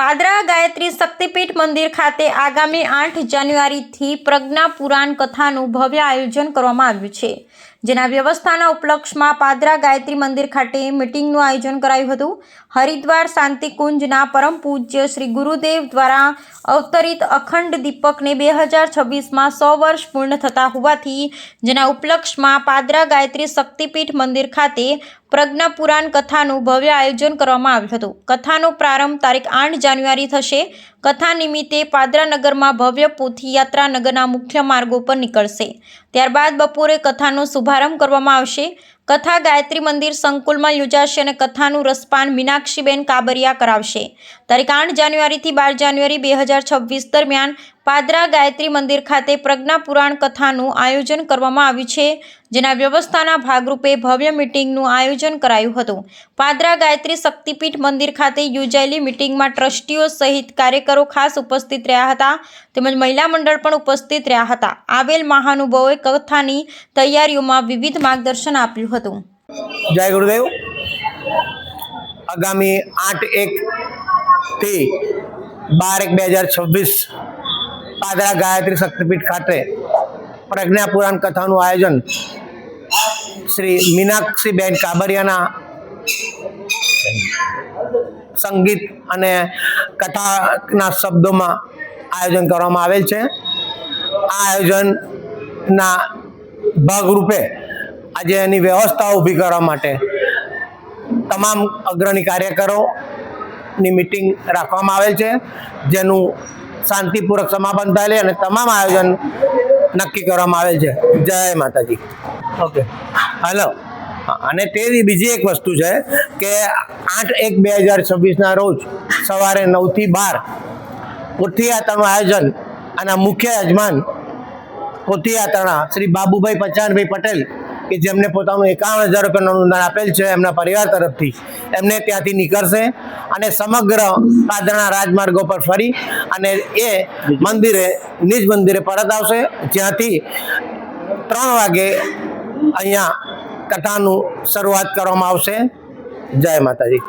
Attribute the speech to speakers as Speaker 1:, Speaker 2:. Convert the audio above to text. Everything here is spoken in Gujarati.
Speaker 1: પાદરા ગાયત્રી શક્તિપીઠ મંદિર ખાતે આગામી આઠ જાન્યુઆરીથી પ્રજ્ઞા પુરાણ કથાનું ભવ્ય આયોજન કરવામાં આવ્યું છે. જેના વ્યવસ્થાના ઉપલક્ષમાં પાદરા ગાયત્રી મંદિર ખાતે મિટિંગનું આયોજન કરાયું હતું. હરિદ્વાર શાંતિકુંજના પરમ પૂજ્ય શ્રી ગુરુદેવ દ્વારા અવતરિત અખંડ દીપકને બે હજાર છવ્વીસમાં સો વર્ષ પૂર્ણ થતા હોવાથી જેના ઉપલક્ષમાં પાદરા ગાયત્રી શક્તિપીઠ મંદિર ખાતે પ્રજ્ઞા પુરાણ કથાનું ભવ્ય આયોજન કરવામાં આવ્યું હતું. કથાનો પ્રારંભ તારીખ આઠ જાન્યુઆરી થશે. કથા નિમિત્તે પાદરા નગરમાં ભવ્ય પોથી યાત્રા નગરના મુખ્ય માર્ગો પર નીકળશે. ત્યારબાદ બપોરે કથાનો શુભારંભ કરવામાં આવશે. કથા ગાયત્રી મંદિર સંકુલમાં યોજાશે અને કથાનું રસપાન મીનાક્ષીબેન કાબરિયા કરાવશે. તારીખ આઠ જાન્યુઆરીથી બાર જાન્યુઆરી બે હજાર છવ્વીસ દરમિયાન પાદરા ગાયત્રી મંદિર ખાતે પ્રજ્ઞા પુરાણ કથાનું આયોજન કરવામાં આવ્યું છે, જેના વ્યવસ્થાના ભાગરૂપે ભવ્ય મિટિંગનું આયોજન કરાયું હતું. પાદરા ગાયત્રી શક્તિપીઠ મંદિર ખાતે યોજાયેલી મિટિંગમાં ટ્રસ્ટીઓ સહિત કાર્યકરો ખાસ ઉપસ્થિત રહ્યા હતા, તેમજ મહિલા મંડળ પણ ઉપસ્થિત રહ્યા હતા. આવેલ મહાનુભાવોએ કથાની તૈયારીઓમાં વિવિધ માર્ગદર્શન આપ્યું હતું.
Speaker 2: જય ગુરુદેવ. આગામી આઠ એક થી બાર એક બે હજાર છવ્વીસ પાદરા ગાયત્રી શક્તિપીઠ ખાતે પ્રજ્ઞા પુરાણ કથાનું આયોજન શ્રી મીનાક્ષીબેન કાબરિયાના સંગીત અને કથાના શબ્દોમાં આયોજન કરવામાં આવેલ છે. આ આયોજનના ભાગરૂપે આજે એની વ્યવસ્થા ઊભી કરવા માટે તમામ અગ્રણી કાર્યકરોની મિટિંગ રાખવામાં આવેલ છે જેનું શાંતિપૂર્વક સમાપન થયેલ અને તમામ આયોજન નક્કી કરવામાં આવેલ છે. જય માતાજી. ઓકે. હલો. અને તે બીજી એક વસ્તુ છે કે આઠ એક બે હજાર છવ્વીસના રોજ સવારે નવથી બાર પોથીયાત્રાનું આયોજન અને મુખ્ય યજમાન પોથીયાત્રાના શ્રી બાબુભાઈ પચાનભાઈ પટેલ કે જેમને પોતાનું એકાવન હજાર રૂપિયાનું અનુદાન આપેલ છે એમના પરિવાર તરફથી, એમને ત્યાંથી નીકળશે અને સમગ્ર પાદરના રાજમાર્ગો પર ફરી અને એ મંદિરે, નિજ મંદિરે પરત આવશે. જ્યાંથી ત્રણ વાગે અહીંયા કથાનું શરૂઆત કરવામાં આવશે. જય માતાજી.